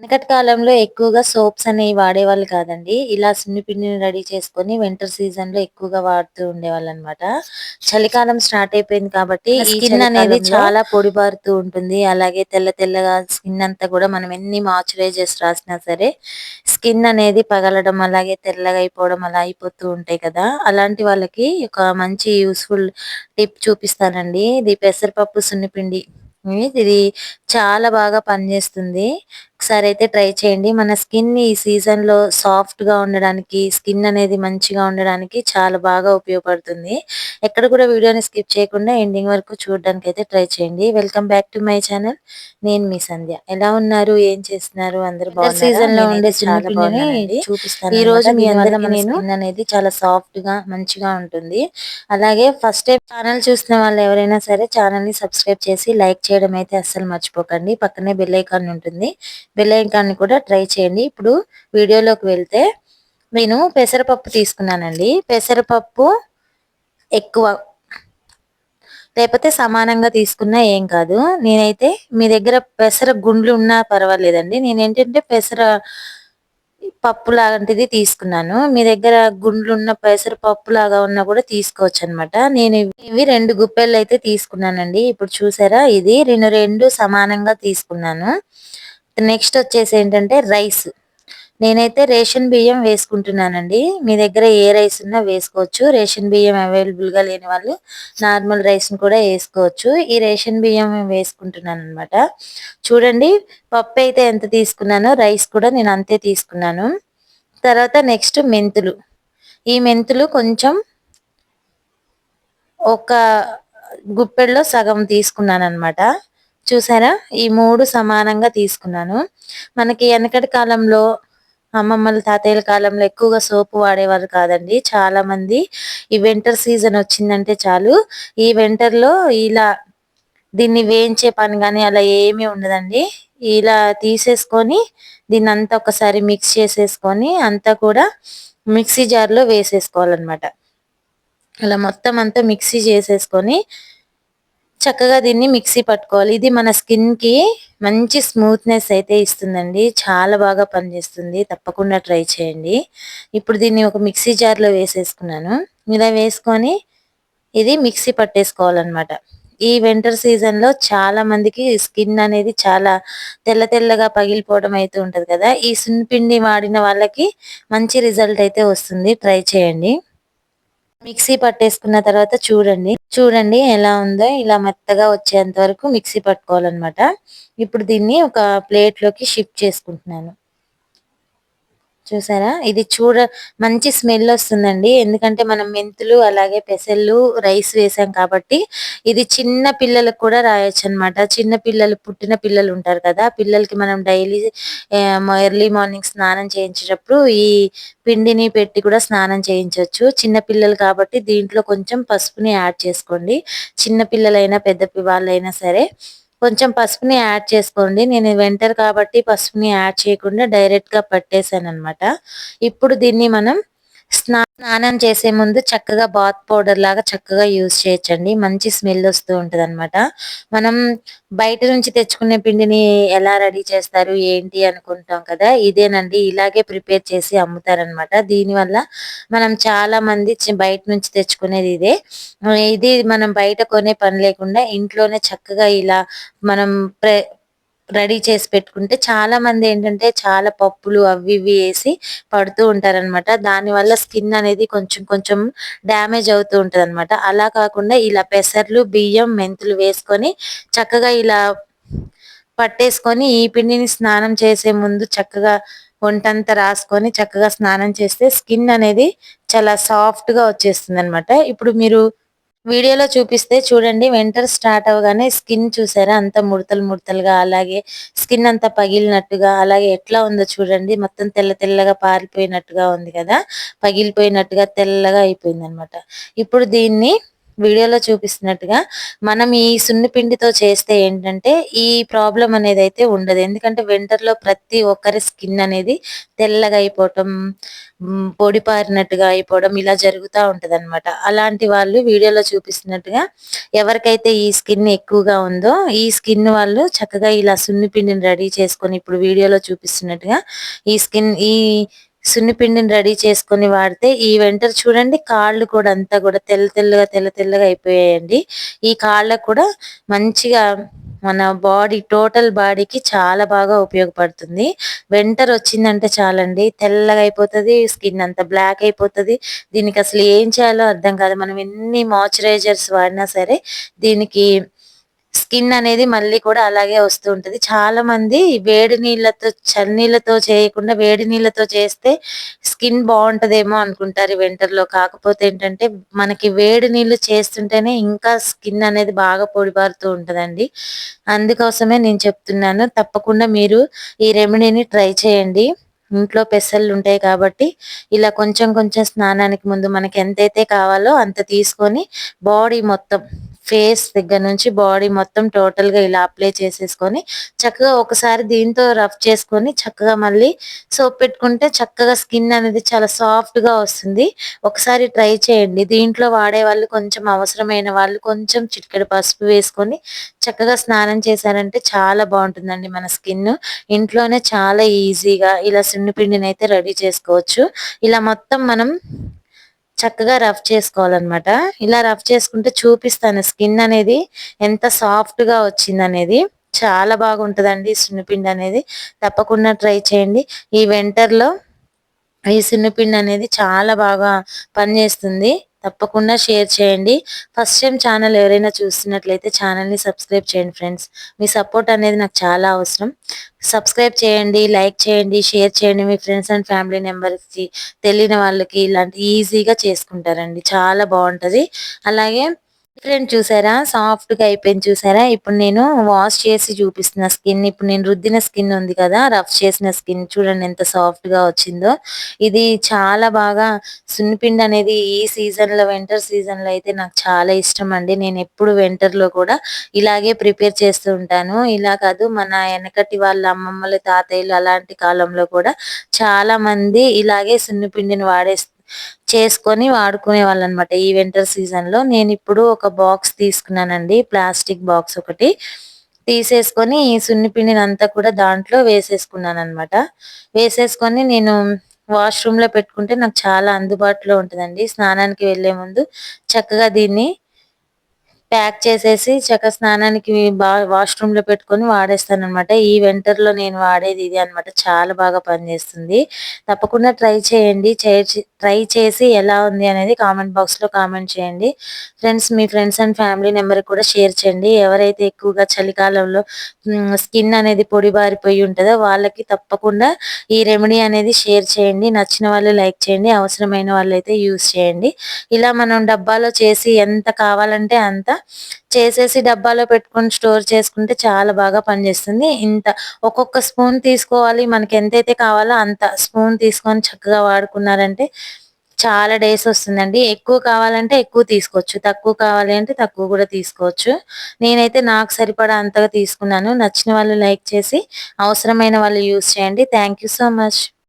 వెనకటి కాలంలో ఎక్కువగా సోప్స్ అనేవి వాడేవాళ్ళు కాదండి. ఇలా సున్నిపిండిని రెడీ చేసుకొని వింటర్ సీజన్లో ఎక్కువగా వాడుతూ ఉండేవాళ్ళు అనమాట చలికాలం స్టార్ట్ అయిపోయింది కాబట్టి ఈ స్కిన్ అనేది చాలా పొడిబారుతూ ఉంటుంది. అలాగే తెల్ల తెల్లగా స్కిన్ అంతా కూడా మనం ఎన్ని మాయిశ్చరైజర్స్ రాసినా సరే స్కిన్ అనేది పగలడం అలాగే తెల్లగా అయిపోవడం అలా అయిపోతూ ఉంటాయి కదా. అలాంటి వాళ్ళకి ఒక మంచి యూస్ఫుల్ టిప్ చూపిస్తానండి. ఇది పెసరపప్పు సున్నిపిండి ఇది చాలా బాగా పనిచేస్తుంది. ఒకసారి అయితే ట్రై చేయండి. మన స్కిన్ ఈ సీజన్లో సాఫ్ట్గా ఉండడానికి స్కిన్ అనేది మంచిగా ఉండడానికి చాలా బాగా ఉపయోగపడుతుంది. ఎక్కడ కూడా వీడియోని స్కిప్ చేయకుండా ఎండింగ్ వరకు చూడడానికి అయితే ట్రై చేయండి. Welcome back to my channel. నేను మీ సంధ్య. ఎలా ఉన్నారు? ఏం చేస్తున్నారు? అందరు సీజన్లో ఉండే సున్నిపిండిని చూపిస్తాను ఈ రోజు మీ అందరికి నేను స్కిన్ అనేది చాలా సాఫ్ట్గా మంచిగా ఉంటుంది. అలాగే ఫస్ట్ టైం ఛానల్ చూసిన వాళ్ళు ఎవరైనా సరే ఛానల్ని సబ్స్క్రైబ్ చేసి లైక్ చేయడం అయితే అస్సలు మర్చిపోకండి. పక్కనే బెల్ ఐకాన్ ఉంటుంది. బెల్ కూడా ట్రై చేయండి. ఇప్పుడు వీడియోలోకి వెళ్తే నేను పెసరపప్పు తీసుకున్నానండి. పెసరపప్పు ఎక్కువ లేకపోతే సమానంగా తీసుకున్నా ఏం కాదు. నేనైతే మీ దగ్గర పెసర గుండ్లు ఉన్నా పర్వాలేదండి. నేను ఏంటంటే పెసర పప్పు లాంటిది తీసుకున్నాను. మీ దగ్గర గుండ్లు ఉన్న పెసర పప్పు లాగా ఉన్నా కూడా తీసుకోవచ్చు అనమాట నేను ఇవి రెండు గుప్పెళ్ళు అయితే తీసుకున్నానండి. ఇప్పుడు చూసారా? ఇది నేను రెండు సమానంగా తీసుకున్నాను. నెక్స్ట్ వచ్చేసి ఏంటంటే రైస్. నేనైతే రేషన్ బియ్యం వేసుకుంటున్నానండి. మీ దగ్గర ఏ రైస్ ఉన్నా వేసుకోవచ్చు. రేషన్ బియ్యం అవైలబుల్గా లేని వాళ్ళు నార్మల్ రైస్ని కూడా వేసుకోవచ్చు. ఈ రేషన్ బియ్యం వేసుకుంటున్నాను అనమాట చూడండి పప్పు అయితే ఎంత తీసుకున్నానో రైస్ కూడా నేను అంతే తీసుకున్నాను. తర్వాత నెక్స్ట్ మెంతులు. ఈ మెంతులు కొంచెం ఒక గుప్పెల్లో సగం తీసుకున్నాను అనమాట చూసారా? ఈ మూడు సమానంగా తీసుకున్నాను. మనకి వెనకటి కాలంలో అమ్మమ్మల తాతయ్యల కాలంలో ఎక్కువగా సోపు వాడేవారు కాదండి. చాలా మంది ఈ వింటర్ సీజన్ వచ్చిందంటే చాలు. ఈ వింటర్లో ఇలా దీన్ని వేయించే పని కానీ అలా ఏమీ ఉండదండి. ఇలా తీసేసుకొని దీన్ని అంతా ఒకసారి మిక్స్ చేసేసుకొని అంతా కూడా మిక్సీ జార్లో వేసేసుకోవాలన్నమాట. అలా మొత్తం అంతా మిక్సీ చేసేసుకొని చక్కగా దీన్ని మిక్సీ పట్టుకోవాలి. ఇది మన స్కిన్కి మంచి స్మూత్నెస్ అయితే ఇస్తుందండి. చాలా బాగా పనిచేస్తుంది. తప్పకుండా ట్రై చేయండి. ఇప్పుడు దీన్ని ఒక మిక్సీ జార్లో వేసేసుకున్నాను. ఇలా వేసుకొని ఇది మిక్సీ పట్టేసుకోవాలన్నమాట. ఈ వింటర్ సీజన్లో చాలా మందికి స్కిన్ అనేది చాలా తెల్ల తెల్లగా పగిలిపోవడం అయితే ఉంటుంది కదా. ఈ సున్నిపిండి వాడిన వాళ్ళకి మంచి రిజల్ట్ అయితే వస్తుంది. ట్రై చేయండి. మిక్సీ పట్టేసుకున్న తర్వాత చూడండి. చూడండి ఎలా ఉందో ఇలా మెత్తగా వచ్చేంత వరకు మిక్సీ పట్టుకోవాలన్నమాట. ఇప్పుడు దీన్ని ఒక ప్లేట్లోకి షిఫ్ట్ చేసుకుంటున్నాను. చూసారా? ఇది చూడ మంచి స్మెల్ వస్తుందండి. ఎందుకంటే మనం మెంతులు అలాగే పెసళ్ళు రైస్ వేసాం కాబట్టి ఇది చిన్న పిల్లలకు కూడా రాయొచ్చు అనమాట చిన్న పిల్లలు పుట్టిన పిల్లలు ఉంటారు కదా పిల్లలకి మనం డైలీ ఎర్లీ మార్నింగ్ స్నానం చేయించేటప్పుడు ఈ పిండిని పెట్టి కూడా స్నానం చేయించవచ్చు చిన్న పిల్లలు కాబట్టి దీంట్లో కొంచెం పసుపుని యాడ్ చేసుకోండి. చిన్న పిల్లలైనా పెద్ద వాళ్ళైనా సరే కొంచెం పసుపుని యాడ్ చేసుకోండి. నేను వెంటర్ కాబట్టి పసుపుని యాడ్ చేయకుండా డైరెక్ట్గా పట్టేశాను అనమాట ఇప్పుడు దీన్ని మనం స్నానం చేసే ముందు చక్కగా బాత్ పౌడర్ లాగా చక్కగా యూజ్ చేయొచ్చండి. మంచి స్మెల్ వస్తూ ఉంటుంది అనమాట మనం బయట నుంచి తెచ్చుకునే పిండిని ఎలా రెడీ చేస్తారు ఏంటి అనుకుంటాం కదా ఇదేనండి. ఇలాగే ప్రిపేర్ చేసి అమ్ముతారనమాట దీనివల్ల మనం చాలా మంది బయట నుంచి తెచ్చుకునేది ఇదే. ఇది మనం బయట కొనే పని లేకుండా ఇంట్లోనే చక్కగా ఇలా మనం రెడీ చేసి పెట్టుకుంటే చాలా మంది ఏంటంటే చాలా పప్పులు అవి ఇవి వేసి పడుతూ ఉంటారనమాట దానివల్ల స్కిన్ అనేది కొంచెం కొంచెం డ్యామేజ్ అవుతూ ఉంటుంది అనమాట అలా కాకుండా ఇలా పెసర్లు బియ్యం మెంతులు వేసుకొని చక్కగా ఇలా పట్టేసుకొని ఈ పిండిని స్నానం చేసే ముందు చక్కగా ఒంటంతా రాసుకొని చక్కగా స్నానం చేస్తే స్కిన్ అనేది చాలా సాఫ్ట్గా వచ్చేస్తుంది అనమాట ఇప్పుడు మీరు వీడియోలో చూపిస్తే చూడండి వింటర్ స్టార్ట్ అవగానే స్కిన్ చూసారా? అంత ముడతలు ముడతలుగా అలాగే స్కిన్ అంతా పగిలినట్టుగా అలాగే ఎట్లా ఉందో చూడండి. మొత్తం తెల్ల తెల్లగా పారిపోయినట్టుగా ఉంది కదా? పగిలిపోయినట్టుగా తెల్లగా అయిపోయింది ఇప్పుడు దీన్ని వీడియోలో చూపిస్తున్నట్టుగా మనం ఈ సున్నిపిండితో చేస్తే ఏంటంటే ఈ ప్రాబ్లం అనేది అయితే ఉండదు. ఎందుకంటే వింటర్లో ప్రతి ఒక్కరి స్కిన్ అనేది తెల్లగా అయిపోవటం పొడిపారినట్టుగా అయిపోవడం ఇలా జరుగుతూ ఉంటుంది అనమాట అలాంటి వాళ్ళు వీడియోలో చూపిస్తున్నట్టుగా ఎవరికైతే ఈ స్కిన్ ఎక్కువగా ఉందో ఈ స్కిన్ వాళ్ళు చక్కగా ఇలా సున్నిపిండిని రెడీ చేసుకొని ఇప్పుడు వీడియోలో చూపిస్తున్నట్టుగా ఈ స్కిన్ ఈ సున్నిపిండిని రెడీ చేసుకొని వాడితే ఈ వెంటర్ చూడండి కాళ్ళు కూడా అంతా కూడా తెల్ల తెల్లగా తెల్ల తెల్లగా అయిపోయాయండి. ఈ కాళ్ళకు కూడా మంచిగా మన బాడీ టోటల్ బాడీకి చాలా బాగా ఉపయోగపడుతుంది. వెంటర్ వచ్చిందంటే చాలండి తెల్లగా అయిపోతుంది స్కిన్ అంతా బ్లాక్ అయిపోతుంది. దీనికి అసలు ఏం చేయాలో అర్థం కాదు. మనం ఎన్ని మాయిశ్చరైజర్స్ వాడినా సరే దీనికి స్కిన్ అనేది మళ్ళీ కూడా అలాగే వస్తూ ఉంటుంది. చాలా మంది వేడి నీళ్ళతో చన్నీళ్ళతో చేయకుండా వేడి నీళ్ళతో చేస్తే స్కిన్ బాగుంటదేమో అనుకుంటారు వింటర్లో. కాకపోతే ఏంటంటే మనకి వేడి నీళ్ళు చేస్తుంటేనే ఇంకా స్కిన్ అనేది బాగా పొడిబారుతూ ఉంటదండి. అందుకోసమే నేను చెప్తున్నాను తప్పకుండా మీరు ఈ రెమెడీని ట్రై చేయండి. ఇంట్లో పెసలు ఉంటాయి కాబట్టి ఇలా కొంచెం కొంచెం స్నానానికి ముందు మనకి ఎంతైతే కావాలో అంత తీసుకొని బాడీ మొత్తం ఫేస్ దగ్గర నుంచి బాడీ మొత్తం టోటల్గా ఇలా అప్లై చేసేసుకొని చక్కగా ఒకసారి దీంతో రఫ్ చేసుకొని చక్కగా మళ్ళీ సోప్ పెట్టుకుంటే చక్కగా స్కిన్ అనేది చాలా సాఫ్ట్గా వస్తుంది. ఒకసారి ట్రై చేయండి. దీంట్లో వాడే వాళ్ళు కొంచెం అవసరమైన వాళ్ళు కొంచెం చిటికెడు పసుపు వేసుకొని చక్కగా స్నానం చేశారంటే చాలా బాగుంటుందండి మన స్కిన్ ఇంట్లోనే చాలా ఈజీగా ఇలా సున్నిపిండిని అయితే రెడీ చేసుకోవచ్చు. ఇలా మొత్తం మనం చక్కగా రఫ్ చేసుకోవాలన్నమాట. ఇలా రఫ్ చేసుకుంటే చూపిస్తాను. స్కిన్ అనేది ఎంత సాఫ్ట్గా వచ్చింది అనేది చాలా బాగుంటుందండి సున్నిపిండి అనేది. తప్పకుండా ట్రై చేయండి. ఈ వెంటర్లో ఈ సున్నిపిండి అనేది చాలా బాగా పనిచేస్తుంది. తప్పకుండా షేర్ చేయండి. ఫస్ట్ టైం ఛానల్ ఎవరైనా చూస్తున్నట్లయితే ఛానల్ని సబ్స్క్రైబ్ చేయండి ఫ్రెండ్స్ మీ సపోర్ట్ అనేది నాకు చాలా అవసరం. సబ్స్క్రైబ్ చేయండి లైక్ చేయండి షేర్ చేయండి మీ ఫ్రెండ్స్ అండ్ ఫ్యామిలీ మెంబర్స్కి తెలియని వాళ్ళకి ఇలాంటి ఈజీగా చేసుకుంటారండి. చాలా బాగుంటుంది. అలాగే ఫ్రెండ్ చూసారా? సాఫ్ట్గా అయిపోయింది చూసారా? ఇప్పుడు నేను వాష్ చేసి చూపిస్తున్న స్కిన్ ఇప్పుడు నేను రుద్దిన స్కిన్ ఉంది కదా రఫ్ చేసిన స్కిన్ చూడండి ఎంత సాఫ్ట్గా వచ్చిందో. ఇది చాలా బాగా సున్నిపిండి అనేది ఈ సీజన్లో వింటర్ సీజన్లో అయితే నాకు చాలా ఇష్టం అండి. నేను ఎప్పుడు వింటర్లో కూడా ఇలాగే ప్రిపేర్ చేస్తూ ఉంటాను. ఇలా కాదు మన వెనకటి వాళ్ళ అమ్మమ్మలు తాతయ్యలు అలాంటి కాలంలో కూడా చాలా మంది ఇలాగే సున్నిపిండిని వాడేస్తారు చేసుకొని వాడుకునే వాళ్ళు అనమాట ఈ వింటర్ సీజన్లో నేను ఇప్పుడు ఒక బాక్స్ తీసుకున్నానండి. ప్లాస్టిక్ బాక్స్ ఒకటి. తీసేసుకొని ఈ సున్నిపిండిని అంతా కూడా దాంట్లో వేసేసుకున్నాను అనమాట వేసేసుకొని నేను వాష్రూమ్లో పెట్టుకుంటే నాకు చాలా అందుబాటులో ఉంటుందండి. స్నానానికి వెళ్ళే ముందు చక్కగా దీన్ని ప్యాక్ చేసేసి చక్క స్నానానికి వాష్రూమ్లో పెట్టుకొని వాడేస్తాను అనమాట ఈ వింటర్లో నేను వాడేది ఇది అనమాట చాలా బాగా పనిచేస్తుంది. తప్పకుండా ట్రై చేయండి. ట్రై చేసి ఎలా ఉంది అనేది కామెంట్ బాక్స్లో కామెంట్ చేయండి. ఫ్రెండ్స్ మీ ఫ్రెండ్స్ అండ్ ఫ్యామిలీ నెంబర్ కూడా షేర్ చేయండి. ఎవరైతే ఎక్కువగా చలికాలంలో స్కిన్ అనేది పొడిబారిపోయి ఉంటుందో వాళ్ళకి తప్పకుండా ఈ రెమెడీ అనేది షేర్ చేయండి. నచ్చిన వాళ్ళు లైక్ చేయండి. అవసరమైన వాళ్ళు అయితే యూస్ చేయండి. ఇలా మనం డబ్బాలో చేసి ఎంత కావాలంటే అంత చేసేసి డబ్బాలో పెట్టుకొని స్టోర్ చేసుకుంటే చాలా బాగా పనిచేస్తుంది. ఇంత ఒక్కొక్క స్పూన్ తీసుకోవాలి. మనకి ఎంతైతే కావాలో అంత స్పూన్ తీసుకొని చక్కగా వాడుకున్నారంటే చాలా డేస్ వస్తుందండి. ఎక్కువ కావాలంటే ఎక్కువ తీసుకోవచ్చు. తక్కువ కావాలి అంటే తక్కువ కూడా తీసుకోవచ్చు. నేనైతే నాకు సరిపడా అంతగా తీసుకున్నాను. నచ్చిన వాళ్ళు లైక్ చేసి అవసరమైన వాళ్ళు యూస్ చేయండి. Thank so much.